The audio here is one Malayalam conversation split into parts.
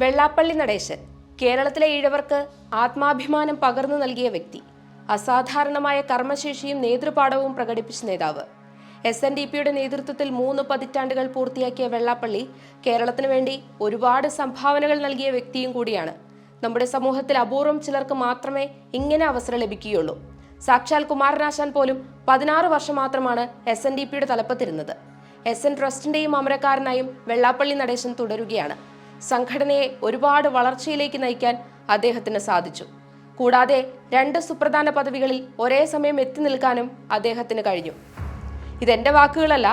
വെള്ളാപ്പള്ളി നടേശൻ കേരളത്തിലെ ഈഴവർക്ക് ആത്മാഭിമാനം പകർന്നു നൽകിയ വ്യക്തി അസാധാരണമായ കർമ്മശേഷിയും നേതൃപാഠവും പ്രകടിപ്പിച്ച നേതാവ്. എസ് എൻ ഡി പിയുടെ നേതൃത്വത്തിൽ മൂന്ന് പതിറ്റാണ്ടുകൾ പൂർത്തിയാക്കിയ വെള്ളാപ്പള്ളി കേരളത്തിന് വേണ്ടി ഒരുപാട് സംഭാവനകൾ നൽകിയ വ്യക്തിയും കൂടിയാണ്. നമ്മുടെ സമൂഹത്തിൽ അപൂർവം ചിലർക്ക് മാത്രമേ ഇങ്ങനെ അവസരം ലഭിക്കുകയുള്ളൂ. സാക്ഷാൽ കുമാരനാശാൻ പോലും പതിനാറ് വർഷം മാത്രമാണ് എസ് എൻ ഡി പിയുടെ തലപ്പത്തിരുന്നത്. എസ് എൻ ട്രസ്റ്റിന്റെയും അമരക്കാരനായും വെള്ളാപ്പള്ളി നടേശൻ തുടരുകയാണ്. സംഘടനയെ ഒരുപാട് വളർച്ചയിലേക്ക് നയിക്കാൻ അദ്ദേഹത്തിന് സാധിച്ചു. കൂടാതെ രണ്ട് സുപ്രധാന പദവികളിൽ ഒരേ സമയം എത്തി നിൽക്കാനും അദ്ദേഹത്തിന് കഴിഞ്ഞു. ഇതെന്റെ വാക്കുകളല്ല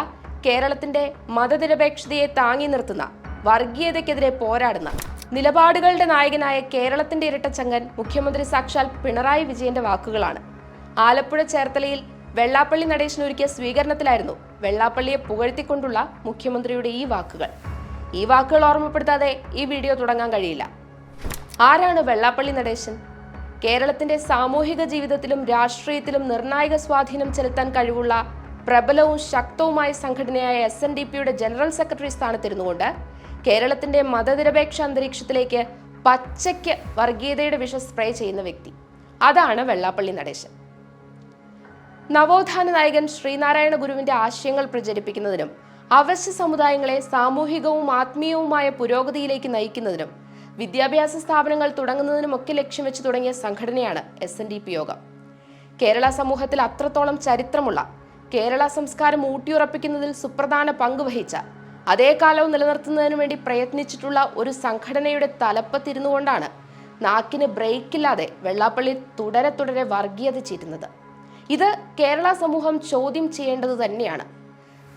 കേരളത്തിന്റെ മതനിരപേക്ഷതയെ താങ്ങി നിർത്തുന്ന വർഗീയതയ്ക്കെതിരെ പോരാടുന്ന നിലപാടുകളുടെ നായകനായ കേരളത്തിന്റെ ഇരട്ടച്ചങ്കൻ മുഖ്യമന്ത്രി സാക്ഷാൽ പിണറായി വിജയന്റെ വാക്കുകളാണ്. ആലപ്പുഴ ചേർത്തലയിൽ വെള്ളാപ്പള്ളി നടേശനൊരുക്കിയ സ്വീകരണത്തിലായിരുന്നു വെള്ളാപ്പള്ളിയെ പുകഴ്ത്തിക്കൊണ്ടുള്ള മുഖ്യമന്ത്രിയുടെ ഈ വാക്കുകൾ. ഈ വാക്കുകൾ ഓർമ്മപ്പെടുത്താതെ ഈ വീഡിയോ തുടങ്ങാൻ കഴിയില്ല. ആരാണ് വെള്ളാപ്പള്ളി നടേശൻ? കേരളത്തിന്റെ സാമൂഹിക ജീവിതത്തിലും രാഷ്ട്രീയത്തിലും നിർണായക സ്വാധീനം ചെലുത്താൻ കഴിവുള്ള പ്രബലവും ശക്തവുമായ സംഘടനയായ എസ് എൻ ഡി പിയുടെ ജനറൽ സെക്രട്ടറി സ്ഥാനത്തിരുന്നുകൊണ്ട് കേരളത്തിന്റെ മതനിരപേക്ഷ അന്തരീക്ഷത്തിലേക്ക് പച്ചയ്ക്ക് വർഗീയതയുടെ വിഷം സ്പ്രേ ചെയ്യുന്ന വ്യക്തി. അതാണ് വെള്ളാപ്പള്ളി നടേശൻ. നവോത്ഥാന നായകൻ ശ്രീനാരായണ ഗുരുവിന്റെ ആശയങ്ങൾ പ്രചരിപ്പിക്കുന്നതിനും അവശ്യ സമുദായങ്ങളെ സാമൂഹികവും ആത്മീയവുമായ പുരോഗതിയിലേക്ക് നയിക്കുന്നതിനും വിദ്യാഭ്യാസ സ്ഥാപനങ്ങൾ തുടങ്ങുന്നതിനുമൊക്കെ ലക്ഷ്യം വെച്ച് തുടങ്ങിയ സംഘടനയാണ് എസ് എൻ ഡി പി യോഗം. കേരള സമൂഹത്തിൽ അത്രത്തോളം ചരിത്രമുള്ള കേരള സംസ്കാരം ഊട്ടിയുറപ്പിക്കുന്നതിൽ സുപ്രധാന പങ്ക് വഹിച്ച അതേ കാലവും നിലനിർത്തുന്നതിനു വേണ്ടി പ്രയത്നിച്ചിട്ടുള്ള ഒരു സംഘടനയുടെ തലപ്പത്തിരുന്നുകൊണ്ടാണ് നാക്കിന് ബ്രേക്കില്ലാതെ വെള്ളാപ്പള്ളി തുടരെ തുടരെ വർഗീയത ചീറ്റുന്നത് ഇത് കേരള സമൂഹം ചോദ്യം ചെയ്യേണ്ടത് തന്നെയാണ്.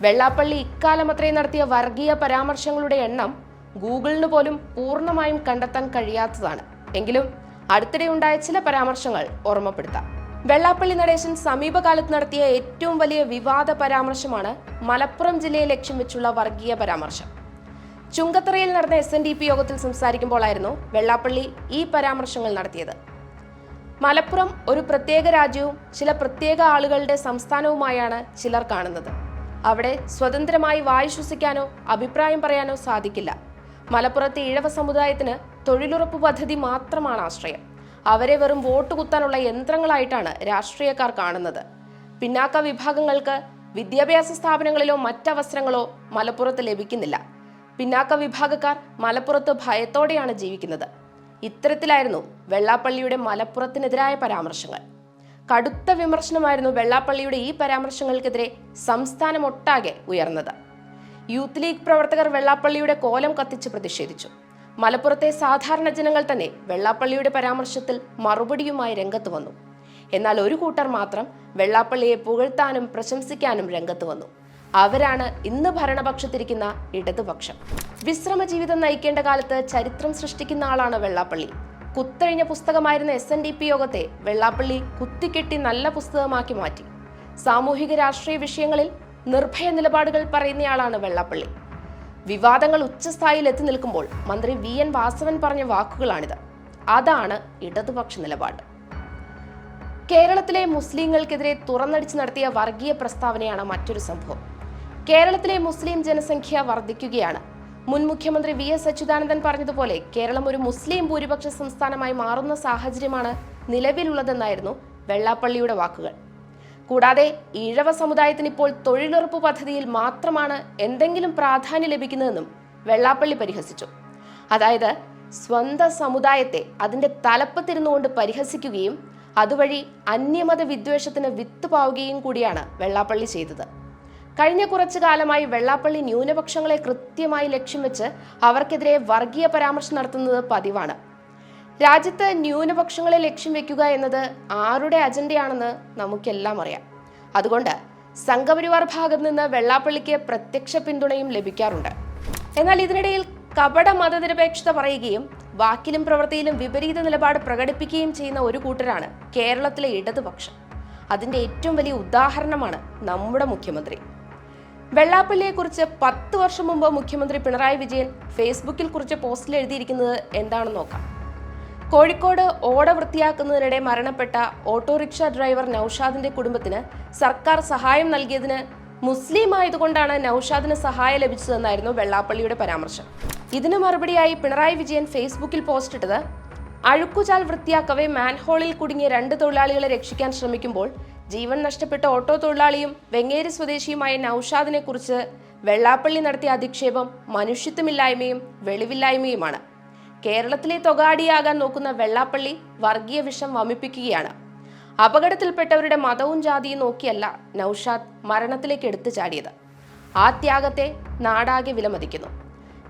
വെള്ളാപ്പള്ളി ഇക്കാലം അത്രയും നടത്തിയ വർഗീയ പരാമർശങ്ങളുടെ എണ്ണം ഗൂഗിളിന് പോലും പൂർണമായും കണ്ടെത്താൻ കഴിയാത്തതാണ്. എങ്കിലും അടുത്തിടെ ഉണ്ടായ ചില പരാമർശങ്ങൾ ഓർമ്മപ്പെടുത്താം. വെള്ളാപ്പള്ളി നടേശൻ സമീപകാലത്ത് നടത്തിയ ഏറ്റവും വലിയ വിവാദ പരാമർശമാണ് മലപ്പുറം ജില്ലയെ ലക്ഷ്യം വെച്ചുള്ള വർഗീയ പരാമർശം. ചുങ്കത്തറയിൽ നടന്ന എസ് എൻ ഡി പി യോഗത്തിൽ സംസാരിക്കുമ്പോഴായിരുന്നു വെള്ളാപ്പള്ളി ഈ പരാമർശങ്ങൾ നടത്തിയത്. മലപ്പുറം ഒരു പ്രത്യേക രാജ്യവും ചില പ്രത്യേക ആളുകളുടെ സംസ്ഥാനവുമായാണ് ചിലർ കാണുന്നത്. അവിടെ സ്വതന്ത്രമായി വായു ശ്വസിക്കാനോ അഭിപ്രായം പറയാനോ സാധിക്കില്ല. മലപ്പുറത്തെ ഇഴവ സമുദായത്തിന് തൊഴിലുറപ്പ് പദ്ധതി മാത്രമാണ് ആശ്രയം. അവരെ വെറും വോട്ട് കുത്താനുള്ള യന്ത്രങ്ങളായിട്ടാണ് രാഷ്ട്രീയക്കാർ കാണുന്നത്. പിന്നാക്ക വിഭാഗങ്ങൾക്ക് വിദ്യാഭ്യാസ സ്ഥാപനങ്ങളിലോ മറ്റവസരങ്ങളോ മലപ്പുറത്ത് ലഭിക്കുന്നില്ല. പിന്നാക്ക വിഭാഗക്കാർ മലപ്പുറത്ത് ഭയത്തോടെയാണ് ജീവിക്കുന്നത്. ഇത്തരത്തിലായിരുന്നു വെള്ളാപ്പള്ളിയുടെ മലപ്പുറത്തിനെതിരായ പരാമർശങ്ങൾ. കടുത്ത വിമർശനമായിരുന്നു വെള്ളാപ്പള്ളിയുടെ ഈ പരാമർശങ്ങൾക്കെതിരെ സംസ്ഥാനമൊട്ടാകെ ഉയർന്നത്. യൂത്ത് ലീഗ് പ്രവർത്തകർ വെള്ളാപ്പള്ളിയുടെ കോലം കത്തിച്ച് പ്രതിഷേധിച്ചു. മലപ്പുറത്തെ സാധാരണ ജനങ്ങൾ തന്നെ വെള്ളാപ്പള്ളിയുടെ പരാമർശത്തിൽ മറുപടിയുമായി രംഗത്ത് വന്നു. എന്നാൽ ഒരു കൂട്ടർ മാത്രം വെള്ളാപ്പള്ളിയെ പുകഴ്ത്താനും പ്രശംസിക്കാനും രംഗത്ത് വന്നു. അവരാണ് ഇന്ന് ഭരണപക്ഷത്തിരിക്കുന്ന ഇടതുപക്ഷം. വിശ്രമ ജീവിതം നയിക്കേണ്ട കാലത്ത് ചരിത്രം സൃഷ്ടിക്കുന്ന ആളാണ് വെള്ളാപ്പള്ളി. കുത്തഴിഞ്ഞ പുസ്തകമായിരുന്ന എസ് എൻ ഡി പി യോഗത്തെ വെള്ളാപ്പള്ളി കുത്തിക്കെട്ടി നല്ല പുസ്തകമാക്കി മാറ്റി. സാമൂഹിക രാഷ്ട്രീയ വിഷയങ്ങളിൽ നിർഭയ നിലപാടുകൾ പറയുന്നയാളാണ് വെള്ളാപ്പള്ളി. വിവാദങ്ങൾ ഉച്ചസ്ഥായിയിൽ എത്തി നിൽക്കുമ്പോൾ മന്ത്രി വി എൻ വാസവൻ പറഞ്ഞ വാക്കുകളാണിത്. അതാണ് ഇടതുപക്ഷ നിലപാട്. കേരളത്തിലെ മുസ്ലിങ്ങൾക്കെതിരെ തുറന്നടിച്ച് നടത്തിയ വർഗീയ പ്രസ്താവനയാണ് മറ്റൊരു സംഭവം. കേരളത്തിലെ മുസ്ലിം ജനസംഖ്യ വർദ്ധിക്കുകയാണ്. മുൻ മുഖ്യമന്ത്രി വി എസ് അച്യുതാനന്ദൻ പറഞ്ഞതുപോലെ കേരളം ഒരു മുസ്ലിം ഭൂരിപക്ഷ സംസ്ഥാനമായി മാറുന്ന സാഹചര്യമാണ് നിലവിലുള്ളതെന്നായിരുന്നു വെള്ളാപ്പള്ളിയുടെ വാക്കുകൾ. കൂടാതെ ഈഴവ സമുദായത്തിന് ഇപ്പോൾ തൊഴിലുറപ്പ് പദ്ധതിയിൽ മാത്രമാണ് എന്തെങ്കിലും പ്രാധാന്യം ലഭിക്കുന്നതെന്നും വെള്ളാപ്പള്ളി പരിഹസിച്ചു. അതായത് സ്വന്ത സമുദായത്തെ അതിന്റെ തലപ്പത്തിരുന്നുകൊണ്ട് പരിഹസിക്കുകയും അതുവഴി അന്യമത വിദ്വേഷത്തിന് വിത്ത് പാവുകയും കൂടിയാണ് വെള്ളാപ്പള്ളി ചെയ്തത്. കഴിഞ്ഞ കുറച്ചു കാലമായി വെള്ളാപ്പള്ളി ന്യൂനപക്ഷങ്ങളെ കൃത്യമായി ലക്ഷ്യം വെച്ച് അവർക്കെതിരെ വർഗീയ പരാമർശം നടത്തുന്നത് പതിവാണ്. രാജ്യത്ത് ന്യൂനപക്ഷങ്ങളെ ലക്ഷ്യം വെക്കുക എന്നത് ആരുടെ അജണ്ടയാണെന്ന് നമുക്കെല്ലാം അറിയാം. അതുകൊണ്ട് സംഘപരിവാർ ഭാഗത്ത് നിന്ന് വെള്ളാപ്പള്ളിക്ക് പ്രത്യക്ഷ പിന്തുണയും ലഭിക്കാറുണ്ട്. എന്നാൽ ഇതിനിടയിൽ കപട മതനിരപേക്ഷത പറയുകയും വാക്കിലും പ്രവൃത്തിയിലും വിപരീത നിലപാട് പ്രകടിപ്പിക്കുകയും ചെയ്യുന്ന ഒരു കൂട്ടരാണ് കേരളത്തിലെ ഇടതുപക്ഷം. അതിന്റെ ഏറ്റവും വലിയ ഉദാഹരണമാണ് നമ്മുടെ മുഖ്യമന്ത്രി. വെള്ളാപ്പള്ളിയെക്കുറിച്ച് പത്ത് വർഷം മുമ്പ് മുഖ്യമന്ത്രി പിണറായി വിജയൻ ഫേസ്ബുക്കിൽ കുറിച്ച് പോസ്റ്റിൽ എഴുതിയിരിക്കുന്നത് എന്താണെന്ന് നോക്കാം. കോഴിക്കോട് ഓട വൃത്തിയാക്കുന്നതിനിടെ മരണപ്പെട്ട ഓട്ടോറിക്ഷ ഡ്രൈവർ നൌഷാദിന്റെ കുടുംബത്തിന് സർക്കാർ സഹായം നൽകിയതിന് മുസ്ലിം ആയതുകൊണ്ടാണ് നൌഷാദിന് സഹായം ലഭിച്ചതെന്നായിരുന്നു വെള്ളാപ്പള്ളിയുടെ പരാമർശം. ഇതിന് മറുപടിയായി പിണറായി വിജയൻ ഫേസ്ബുക്കിൽ പോസ്റ്റ് ഇട്ടത് അഴുക്കുചാൽ വൃത്തിയാക്കവേ മാൻഹോളിൽ കുടുങ്ങിയ രണ്ട് തൊഴിലാളികളെ രക്ഷിക്കാൻ ശ്രമിക്കുമ്പോൾ ജീവൻ നഷ്ടപ്പെട്ട ഓട്ടോ തൊഴിലാളിയും വെങ്ങേരി സ്വദേശിയുമായ നൌഷാദിനെ കുറിച്ച് വെള്ളാപ്പള്ളി നടത്തിയ അധിക്ഷേപം മനുഷ്യത്വമില്ലായ്മയും വെളിവില്ലായ്മയുമാണ്. കേരളത്തിലെ തൊഗാടിയാകാൻ നോക്കുന്ന വെള്ളാപ്പള്ളി വർഗീയ വിഷം വമിപ്പിക്കുകയാണ്. അപകടത്തിൽപ്പെട്ടവരുടെ മതവും ജാതിയും നോക്കിയല്ല നൌഷാദ് മരണത്തിലേക്ക് എടുത്തു ചാടിയത്. ആ ത്യാഗത്തെ നാടാകെ വിലമതിക്കുന്നു.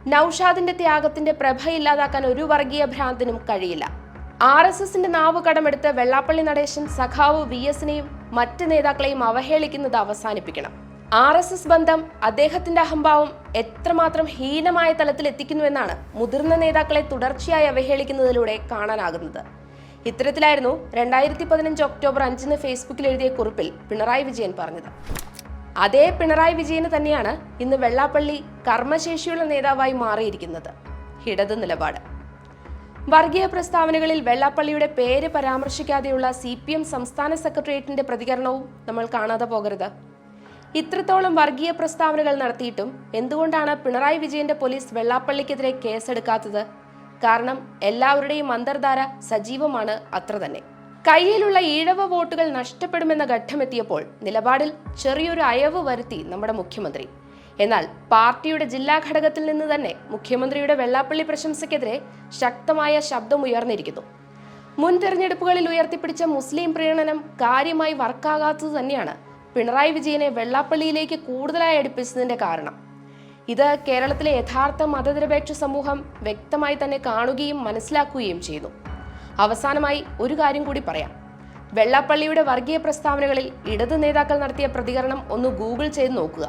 നൌഷാദിന്റെ ത്യാഗത്തിന്റെ പ്രഭ ഇല്ലാതാക്കാൻ ഒരു വർഗീയ ഭ്രാന്തിനും കഴിയില്ല. ആർ എസ് എസിന്റെ നാവ് കടമെടുത്ത് വെള്ളാപ്പള്ളി നടേശൻ സഖാവ് വി എസിനെയും മറ്റ് നേതാക്കളെയും അവഹേളിക്കുന്നത് അവസാനിപ്പിക്കണം. ആർ എസ് എസ് ബന്ധം അദ്ദേഹത്തിന്റെ അഹംഭാവം എത്രമാത്രം ഹീനമായ തലത്തിൽ എത്തിക്കുന്നുവെന്നാണ് മുതിർന്ന നേതാക്കളെ തുടർച്ചയായി അവഹേളിക്കുന്നതിലൂടെ കാണാനാകുന്നത്. ഇത്തരത്തിലായിരുന്നു രണ്ടായിരത്തി പതിനഞ്ച് ഒക്ടോബർ അഞ്ചിന് ഫേസ്ബുക്കിൽ എഴുതിയ കുറിപ്പിൽ പിണറായി വിജയൻ പറഞ്ഞത്. അതേ പിണറായി വിജയന് തന്നെയാണ് ഇന്ന് വെള്ളാപ്പള്ളി കർമ്മശേഷിയുള്ള നേതാവായി മാറിയിരിക്കുന്നത്. ഇടത് നിലപാട്. വർഗീയ പ്രസ്താവനകളിൽ വെള്ളാപ്പള്ളിയുടെ പേര് പരാമർശിക്കാതെയുള്ള സി പി എം സംസ്ഥാന സെക്രട്ടേറിയറ്റിന്റെ പ്രതികരണവും നമ്മൾ കാണാതെ പോകരുത്. ഇത്രത്തോളം വർഗീയ പ്രസ്താവനകൾ നടത്തിയിട്ടും എന്തുകൊണ്ടാണ് പിണറായി വിജയന്റെ പോലീസ് വെള്ളാപ്പള്ളിക്കെതിരെ കേസെടുക്കാത്തത്? കാരണം എല്ലാവരുടെയും അന്തർധാര സജീവമാണ് അത്ര തന്നെ. കയ്യിലുള്ള ഈഴവ വോട്ടുകൾ നഷ്ടപ്പെടുമെന്ന ഘട്ടമെത്തിയപ്പോൾ നിലപാടിൽ ചെറിയൊരു അയവ് വരുത്തി നമ്മുടെ മുഖ്യമന്ത്രി. എന്നാൽ പാർട്ടിയുടെ ജില്ലാ ഘടകത്തിൽ നിന്ന് തന്നെ മുഖ്യമന്ത്രിയുടെ വെള്ളാപ്പള്ളി പ്രശംസയ്ക്കെതിരെ ശക്തമായ ശബ്ദമുയർന്നിരിക്കുന്നു മുൻ തെരഞ്ഞെടുപ്പുകളിൽ ഉയർത്തിപ്പിടിച്ച മുസ്ലിം പ്രീണനം കാര്യമായി വർക്കാകാത്തത് തന്നെയാണ് പിണറായി വിജയനെ വെള്ളാപ്പള്ളിയിലേക്ക് കൂടുതലായി അടുപ്പിച്ചതിന്റെ കാരണം. ഇത് കേരളത്തിലെ യഥാർത്ഥ മതനിരപേക്ഷ സമൂഹം വ്യക്തമായി തന്നെ കാണുകയും മനസ്സിലാക്കുകയും ചെയ്യുന്നു അവസാനമായി ഒരു കാര്യം കൂടി പറയാം. വെള്ളാപ്പള്ളിയുടെ വർഗീയ പ്രസ്താവനകളിൽ ഇടത് നേതാക്കൾ നടത്തിയ പ്രതികരണം ഒന്ന് ഗൂഗിൾ ചെയ്ത് നോക്കുക.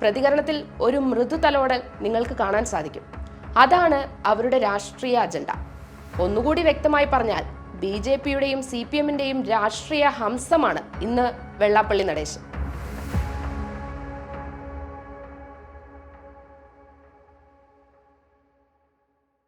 പ്രതികരണത്തിൽ ഒരു മൃദു തലോടൽ നിങ്ങൾക്ക് കാണാൻ സാധിക്കും. അതാണ് അവരുടെ രാഷ്ട്രീയ അജണ്ട. ഒന്നുകൂടി വ്യക്തമായി പറഞ്ഞാൽ ബി ജെ പിയുടെയും സി പി എമ്മിന്റെയും രാഷ്ട്രീയ ഹംസമാണ് ഇന്ന് വെള്ളാപ്പള്ളി നടേശൻ.